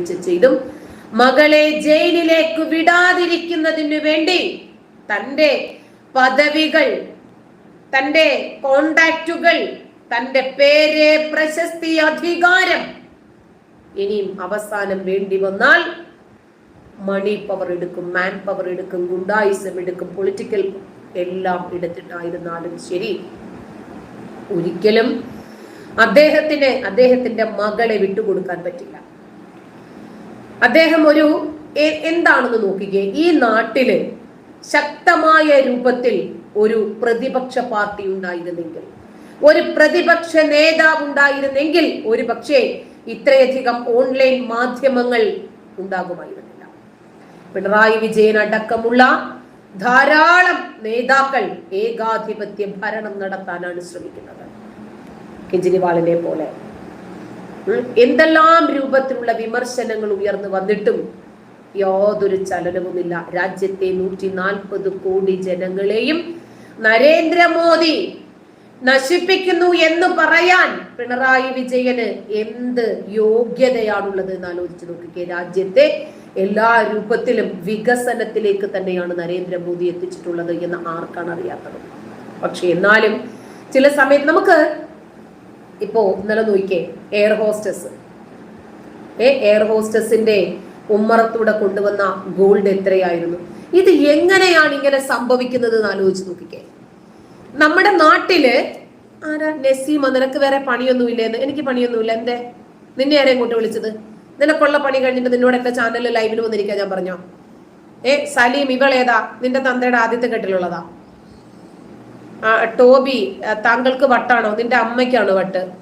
വിട്ടുവീഴ്ച ചെയ്തും മകളെ ജയിലിലേക്ക് വിടാതിരിക്കുന്നതിനു വേണ്ടി തന്റെ പദവികൾ തന്റെ കോണ്ടാക്റ്റുകൾ തന്റെ പേര് പ്രശസ്തി അധികാരം ഇനിയും അവസാനം വേണ്ടി വന്നാൽ മണി പവർ എടുക്കും മാൻ പവർ എടുക്കും ഗുണ്ടായിസം എടുക്കും പൊളിറ്റിക്കൽ എല്ലാം എടുത്തിട്ടായിരുന്നാലും ശരി. ഒരിക്കലും അദ്ദേഹത്തിന് അദ്ദേഹത്തിന്റെ മകളെ വിട്ടുകൊടുക്കാൻ പറ്റില്ല. അദ്ദേഹം ഒരു എന്താണെന്ന് നോക്കിക്കേ. ഈ നാട്ടിൽ ശക്തമായ രൂപത്തിൽ ഒരു പ്രതിപക്ഷ പാർട്ടി ഉണ്ടായിരുന്നെങ്കിൽ ഒരു പ്രതിപക്ഷ നേതാവ് ഉണ്ടായിരുന്നെങ്കിൽ ഒരു പക്ഷേ ഇത്രയധികം ഓൺലൈൻ മാധ്യമങ്ങൾ ഉണ്ടാകുമായിരുന്നില്ല. പിണറായി വിജയൻ അടക്കമുള്ള ധാരാളം നേതാക്കൾ ഏകാധിപത്യ ഭരണം നടത്താനാണ് ശ്രമിക്കുന്നത്. കെജ്രിവാളിനെ പോലെ. എന്തെല്ലാം രൂപത്തിലുള്ള വിമർശനങ്ങൾ ഉയർന്നു വന്നിട്ടും യാതൊരു ചലനവുമില്ല. രാജ്യത്തെ നൂറ്റി നാൽപ്പത് കോടി ജനങ്ങളെയും നരേന്ദ്രമോദി നശിപ്പിക്കുന്നു എന്ന് പറയാൻ പിണറായി വിജയന് എന്ത് യോഗ്യതയാണുള്ളത് എന്ന് ആലോചിച്ച് നോക്കിക്കേ. രാജ്യത്തെ എല്ലാ രൂപത്തിലും വികസനത്തിലേക്ക് തന്നെയാണ് നരേന്ദ്രമോദി എത്തിച്ചിട്ടുള്ളത് എന്ന് ആർക്കാണ് അറിയാത്തത്? പക്ഷെ എന്നാലും ചില സമയത്ത് നമുക്ക് ഇപ്പോ ഇന്നലെ നോക്കിയേ എയർ ഹോസ്റ്റസ് ഏ എയർ ഹോസ്റ്റസിന്റെ ഉമ്മറത്തൂടെ കൊണ്ടുവന്ന ഗോൾഡ് എത്രയായിരുന്നു? ഇത് എങ്ങനെയാണ് ഇങ്ങനെ സംഭവിക്കുന്നത് എന്ന് ആലോചിച്ച് നോക്കിക്കേ. നമ്മുടെ നാട്ടിൽ ആരാ? നസീമ നിനക്ക് വേറെ പണിയൊന്നുമില്ലേന്ന് എനിക്ക് പണിയൊന്നുമില്ല. എന്തേ? നിന്നെ ആരെ ഇങ്ങോട്ട് വിളിച്ചത്? നിനക്കുള്ള പണി കഴിഞ്ഞിട്ട് നിന്നോട് എന്റെ ചാനലിൽ ലൈവിൽ വന്നിരിക്കാൻ ഞാൻ പറഞ്ഞോ? ഏ സലീം ഇവളേതാ? നിന്റെ തന്തയുടെ ആദ്യത്തെ കെട്ടിലുള്ളതാ? ടോബി താങ്കൾക്ക് വട്ടാണോ? നിന്റെ അമ്മയ്ക്കാണ് വട്ട്?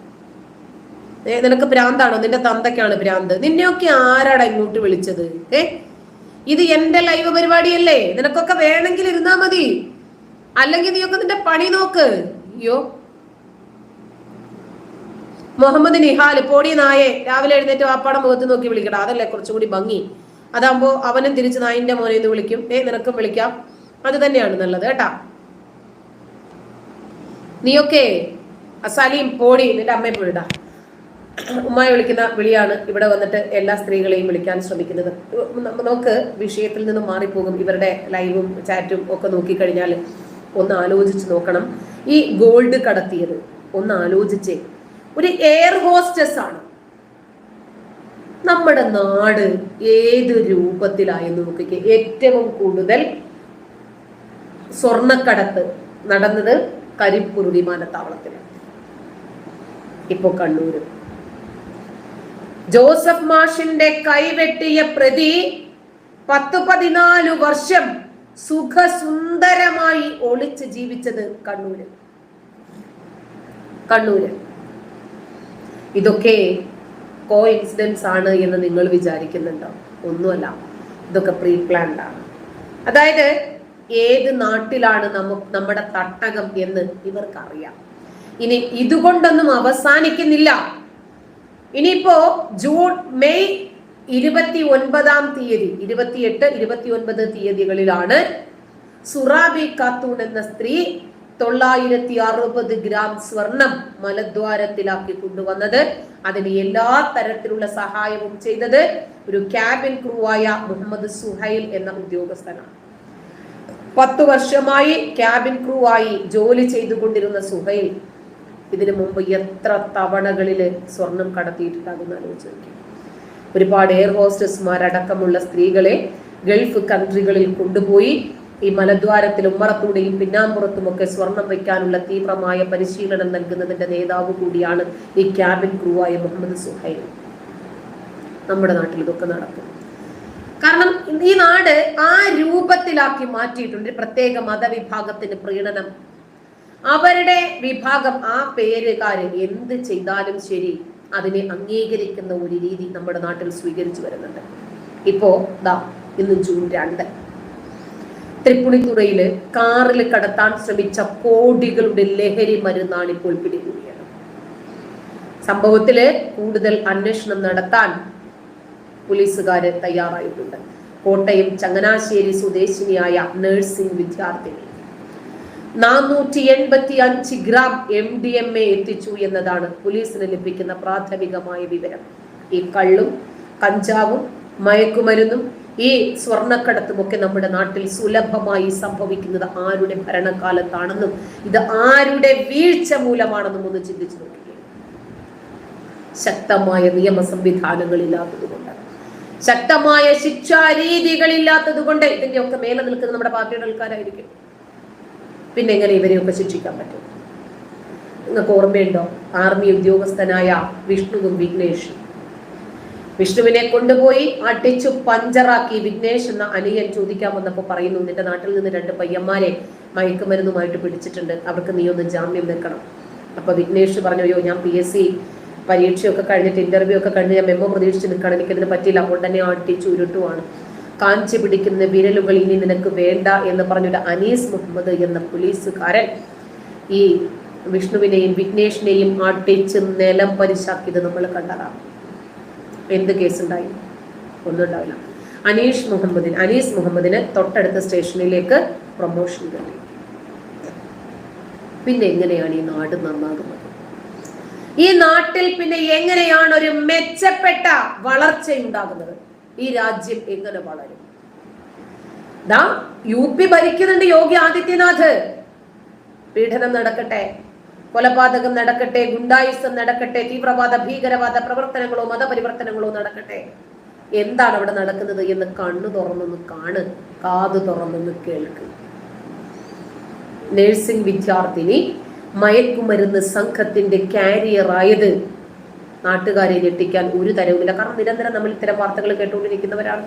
നിനക്ക് ഭ്രാന്താണോ? നിന്റെ തന്തയ്ക്കാണ് ഭ്രാന്ത്. നിന്നെയൊക്കെ ആരാടാ ഇങ്ങോട്ട് വിളിച്ചത്? ഏ? ഇത് എന്റെ ലൈവ് പരിപാടിയല്ലേ? നിനക്കൊക്കെ വേണമെങ്കിൽ ഇരുന്നാ മതി. അല്ലെങ്കിൽ നീയൊക്കെ നിന്റെ പണി നോക്ക്. അയ്യോ. മുഹമ്മദ് നിഹാൽ പോടി നായെ രാവിലെ എഴുന്നേറ്റ് വാപ്പാടെ മുഖത്ത് നോക്കി വിളിക്കടാ. അതല്ലേ കുറച്ചുകൂടി ഭംഗി. അതാകുമ്പോ അവനും തിരിച്ച് നായിന്റെ മോനെ എന്ന് വിളിക്കും. ഏ നിനക്കും വിളിക്കാം. അത് തന്നെയാണ് നല്ലത് കേട്ടാ. നീയൊക്കെ അസാലിയും പോടി നിന്റെ അമ്മയെ പോയിടാ ഉമ്മായി വിളിക്കുന്ന വിളിയാണ് ഇവിടെ വന്നിട്ട് എല്ലാ സ്ത്രീകളെയും വിളിക്കാൻ ശ്രമിക്കുന്നത്. നമുക്ക് വിഷയത്തിൽ നിന്ന് മാറിപ്പോകും. ഇവരുടെ ലൈവും ചാറ്റും ഒക്കെ നോക്കിക്കഴിഞ്ഞാൽ ഒന്ന് ആലോചിച്ച് നോക്കണം. ഈ ഗോൾഡ് കടത്തിയത് ഒന്ന് ആലോചിച്ചേ. ഒരു എയർ ഹോസ്റ്റസ് ആണ് നമ്മുടെ നാട് ഏത് രൂപത്തിലായെന്ന് നോക്കിക്കേ. ഏറ്റവും കൂടുതൽ സ്വർണക്കടത്ത് നടന്നത് കരിപ്പൂർ വിമാനത്താവളത്തിൽ ഇപ്പോ കണ്ണൂര്. ജോസഫ് മാഷിന്റെ കൈവെട്ടിയ പ്രതി പത്ത് പതിനാല് വർഷം സുഖസുന്ദരമായി ഒളിച്ച് ജീവിച്ചത് കണ്ണൂര്. കണ്ണൂര്. ഇതൊക്കെ കോ ഇൻസിഡൻസ് ആണ് എന്ന് നിങ്ങൾ വിചാരിക്കുന്നുണ്ടോ? ഒന്നുമല്ല. ഇതൊക്കെ പ്രീ പ്ലാൻഡ് ആണ്. അതായത് ഏത് നാട്ടിലാണ് നമുക്ക് നമ്മുടെ തട്ടകം എന്ന് ഇവർക്കറിയാം. ഇനി ഇതുകൊണ്ടൊന്നും അവസാനിക്കുന്നില്ല. ഇനിയിപ്പോ ജൂൺ മെയ് ഇരുപത്തി ഒൻപതാം തീയതി ഇരുപത്തിയെട്ട് ഇരുപത്തി ഒൻപത് തീയതികളിലാണ് സുറാബി ഖാത്തൂൺ എന്ന സ്ത്രീ തൊള്ളായിരത്തി അറുപത് ഗ്രാം സ്വർണം മലദ്വാരത്തിലാക്കി കൊണ്ടുവന്നത്. അതിന് എല്ലാ തരത്തിലുള്ള സഹായവും ചെയ്തത് ഒരു ക്യാബിൻ ക്രൂ ആയ മുഹമ്മദ് സുഹൈൽ എന്ന ഉദ്യോഗസ്ഥനാണ്. പത്തു വർഷമായി ക്യാബിൻ ക്രൂ ആയി ജോലി ചെയ്തുകൊണ്ടിരുന്ന സുഹൈൽ ഇതിനു മുമ്പ് എത്ര തവണകളിൽ സ്വർണം കടത്തിയിട്ടുണ്ടാകുന്ന ആലോചിച്ച് ഒരുപാട് എയർ ഹോസ്റ്റസ്മാരടക്കമുള്ള സ്ത്രീകളെ ഗൾഫ് കൺട്രികളിൽ കൊണ്ടുപോയി ഈ മലദ്വാരത്തിൽ ഉമ്മറത്തൂടെയും പിന്നാമ്പുറത്തുമൊക്കെ സ്വർണം വയ്ക്കാനുള്ള തീവ്രമായ പരിശീലനം നൽകുന്നതിന്റെ നേതാവ് കൂടിയാണ് ഈ ക്യാബിൻ ക്രൂ ആയ മുഹമ്മദ് സുഹൈൽ. നമ്മുടെ നാട്ടിൽ ഇതൊക്കെ നടക്കും. കാരണം ഈ നാട് ആ രൂപത്തിലാക്കി മാറ്റിയിട്ടുണ്ട് പ്രത്യേക മതവിഭാഗത്തിന് പ്രീണനം. അവരുടെ വിഭാഗം ആ പേരുകാര് എന്ത് ചെയ്താലും ശരി അതിനെ അംഗീകരിക്കുന്ന ഒരു രീതി നമ്മുടെ നാട്ടിൽ സ്വീകരിച്ചു വരുന്നുണ്ട്. ഇപ്പോ ദാ ഇന്ന് ജൂൺ രണ്ട്. തൃപ്പുണിത്തുറയിൽ കാറിൽ കടത്താൻ ശ്രമിച്ച കോടികളുടെ ലഹരി മരുന്നാണ് ഇപ്പോൾ പിടികൂടിയത്. സംഭവത്തിൽ കൂടുതൽ അന്വേഷണം നടത്താൻ പോലീസുകാര് തയ്യാറായിട്ടുണ്ട്. കോട്ടയം ചങ്ങനാശ്ശേരി സ്വദേശിനിയായ നഴ്സിംഗ് വിദ്യാർത്ഥിനി. നാനൂറ്റി എൺപത്തി അഞ്ച് gram M D M A എത്തിച്ചു എന്നതാണ് പോലീസിന് ലഭിക്കുന്ന പ്രാഥമികമായ വിവരം. ഈ കള്ളും കഞ്ചാവും മയക്കുമരുന്നും ഈ സ്വർണക്കടത്തുമൊക്കെ നമ്മുടെ നാട്ടിൽ സുലഭമായി സംഭവിക്കുന്നത് ആരുടെ ഭരണകാലത്താണെന്നും ഇത് ആരുടെ വീഴ്ച മൂലമാണെന്നും ഒന്ന് ചിന്തിച്ചു നോക്കുക ശക്തമായ നിയമ സംവിധാനങ്ങളില്ലാത്തത് ശക്തമായ ശിക്ഷാരീതികളില്ലാത്തത് കൊണ്ട് ഇതിന്റെ ഒക്കെ മേലെ നിൽക്കുന്ന നമ്മുടെ പാർട്ടിയുടെ ആൾക്കാരായിരിക്കും. പിന്നെ എങ്ങനെ ഇവരെയൊക്കെ ശിക്ഷിക്കാൻ പറ്റും? നിങ്ങൾക്ക് ഓർമ്മയുണ്ടോ? ആർമി ഉദ്യോഗസ്ഥനായ വിഷ്ണുവും വിഘ്നേഷും. വിഷ്ണുവിനെ കൊണ്ടുപോയി അടിച്ചു പഞ്ചറാക്കി വിഘ്നേഷ് എന്ന അനിയൻ ചോദിക്കാൻ വന്നപ്പോൾ പറയുന്നു നിന്റെ നാട്ടിൽ നിന്ന് രണ്ട് പയ്യന്മാരെ മയക്കുമരുന്നുമായിട്ട് പിടിച്ചിട്ടുണ്ട്. അവർക്ക് നീ ഒന്ന് ജാമ്യം നിൽക്കണം അപ്പൊ വിഘ്നേഷ് പറഞ്ഞു അയ്യോ ഞാൻ പി എസ് സി പരീക്ഷയൊക്കെ കഴിഞ്ഞിട്ട് ഇന്റർവ്യൂ ഒക്കെ കഴിഞ്ഞ് ഞാൻ മെമ്മോ പ്രതീക്ഷിച്ച് നിൽക്കണം എനിക്കതിന് അതുകൊണ്ട് തന്നെ ആട്ടി ചുരുട്ടുവാണ്. കാഞ്ചി പിടിക്കുന്ന വിരലുകൾ ഇനി നിനക്ക് വേണ്ട എന്ന് പറഞ്ഞൊരു അനീസ് മുഹമ്മദ് എന്ന പോലീസുകാരൻ ഈ വിഷ്ണുവിനെയും വിഘ്നേഷിനെയും ആട്ടിച്ച് നിലം പരിശാക്കിയത് നമ്മൾ കണ്ടതാണ്. എന്ത് കേസുണ്ടായി? ഒന്നും ഉണ്ടാവില്ല അനീഷ് മുഹമ്മദിന് അനീസ് മുഹമ്മദിന് തൊട്ടടുത്ത സ്റ്റേഷനിലേക്ക് പ്രൊമോഷൻ കിട്ടി. പിന്നെ എങ്ങനെയാണ് ഈ നാട് നന്നാകുന്നത്? ഈ നാട്ടിൽ പിന്നെ എങ്ങനെയാണ് ഒരു മെച്ചപ്പെട്ട വളർച്ച ഉണ്ടാകുന്നത് ഈ രാജ്യം എങ്ങനെ വളരും? യു പി ഭരിക്കുന്നുണ്ട് യോഗി ആദിത്യനാഥ്. പീഡനം നടക്കട്ടെ കൊലപാതകം നടക്കട്ടെ ഗുണ്ടായുസം നടക്കട്ടെ തീവ്രവാദ ഭീകരവാദ പ്രവർത്തനങ്ങളോ മതപരിവർത്തനങ്ങളോ നടക്കട്ടെ. എന്താണ് അവിടെ നടക്കുന്നത് എന്ന് കണ്ണു തുറന്നൊന്ന് കാണ് കാത് തുറന്നൊന്ന് കേൾക്ക്. നഴ്സിംഗ് വിദ്യാർത്ഥിനി മയക്കുമരുന്ന് സംഘത്തിന്റെ കാരിയർ ആയത്. നാട്ടുകാരെ ഞെട്ടിക്കാൻ ഒരു തരവുമില്ല. കാരണം നിരന്തരം നമ്മൾ ഇത്തരം വാർത്തകൾ കേട്ടുകൊണ്ടിരിക്കുന്നവരാണ്.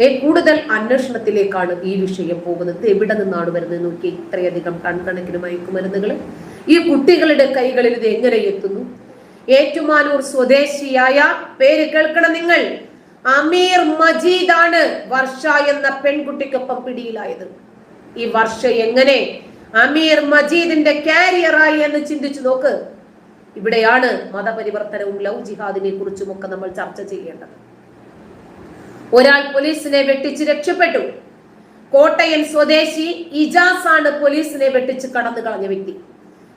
ഏ കൂടുതൽ അന്വേഷണത്തിലേക്കാണ് ഈ വിഷയം പോകുന്നത്. എവിടെ നിന്നാണ് വരുന്നത്? നോക്കി ഇത്രയധികം ടൺ കണക്കിന് മയക്കുമരുന്നുകൾ ഈ കുട്ടികളുടെ കൈകളിൽ ഇത് എങ്ങനെ എത്തുന്നു? ഏറ്റുമാനൂർ സ്വദേശിയായ പേര് കേൾക്കണം നിങ്ങൾ. അമീർ മജീദാണ് വർഷ എന്ന പെൺകുട്ടിക്കൊപ്പം പിടിയിലായത്. ഈ വർഷ എങ്ങനെ അമീർ മജീദിന്റെ കാരിയറായി എന്ന് ചിന്തിച്ചു നോക്ക്. ഇവിടെയാണ് മതപരിവർത്തനവും ലവ് ജിഹാദിനെ കുറിച്ചും ഒക്കെ നമ്മൾ ചർച്ച ചെയ്യേണ്ടത്. ഒരാൾ പോലീസിനെ വെട്ടിച്ച് രക്ഷപ്പെട്ടു. കോട്ടയൻ സ്വദേശി ഇജാസ് ആണ് പോലീസിനെ വെട്ടിച്ച് കടന്നു കളഞ്ഞ വ്യക്തി.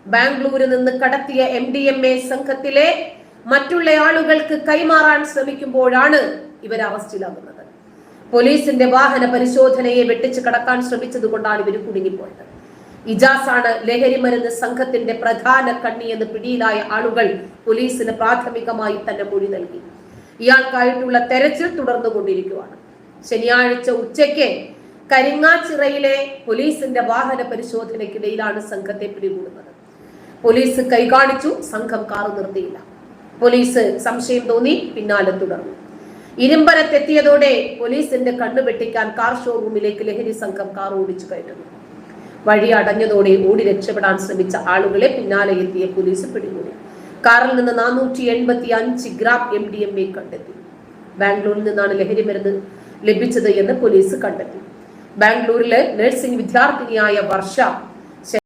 ബാംഗ്ലൂരിൽ നിന്ന് കടത്തിയ എം ഡി എം എ സംഘത്തിലെ മറ്റുള്ള ആളുകൾക്ക് കൈമാറാൻ ശ്രമിക്കുമ്പോഴാണ് ഇവർ അറസ്റ്റിലാകുന്നത്. പോലീസിന്റെ വാഹന പരിശോധനയെ വെട്ടിച്ച് കടക്കാൻ ശ്രമിച്ചത് കൊണ്ടാണ് ഇവർ കുടുങ്ങിപ്പോയത്. ഇജാസ് ആണ് ലഹരി മരുന്ന് സംഘത്തിന്റെ പ്രധാന കണ്ണി എന്ന് പിടിയിലായ ആളുകൾ പോലീസിന് പ്രാഥമികമായി തന്നെ മൊഴി നൽകി. ഇയാൾക്കായിട്ടുള്ള തെരച്ചിൽ തുടർന്നുകൊണ്ടിരിക്കുകയാണ് ശനിയാഴ്ച ഉച്ചയ്ക്ക് കരിങ്ങാച്ചിറയിലെ പോലീസിന്റെ വാഹന പരിശോധനയ്ക്കിടയിലാണ് സംഘത്തെ പിടികൂടുന്നത്. പോലീസ് കൈകാണിച്ചു സംഘം കാറ് നിർത്തിയില്ല. പോലീസ് സംശയം തോന്നി പിന്നാലെ തുടർന്നു. ഇരുമ്പരത്തെത്തിയതോടെ പോലീസിന്റെ കണ്ണു വെട്ടിക്കാൻ കാർ ഷോറൂമിലേക്ക് ലഹരി സംഘം കാർ ഓടിച്ചു കയറ്റുന്നു. വഴി അടഞ്ഞതോടെ ഓടി രക്ഷപ്പെടാൻ ശ്രമിച്ച ആളുകളെ പിന്നാലെ എത്തിയ പോലീസ് പിടികൂടി. കാറിൽ നിന്ന് നാനൂറ്റി എൺപത്തി അഞ്ച് gram M D M A കണ്ടെത്തി. ബാംഗ്ലൂരിൽ നിന്നാണ് ലഹരി മരുന്ന് ലഭിച്ചത് എന്ന് പോലീസ് കണ്ടെത്തി. ബാംഗ്ലൂരിലെ നഴ്സിംഗ് വിദ്യാർത്ഥിനിയായ വർഷ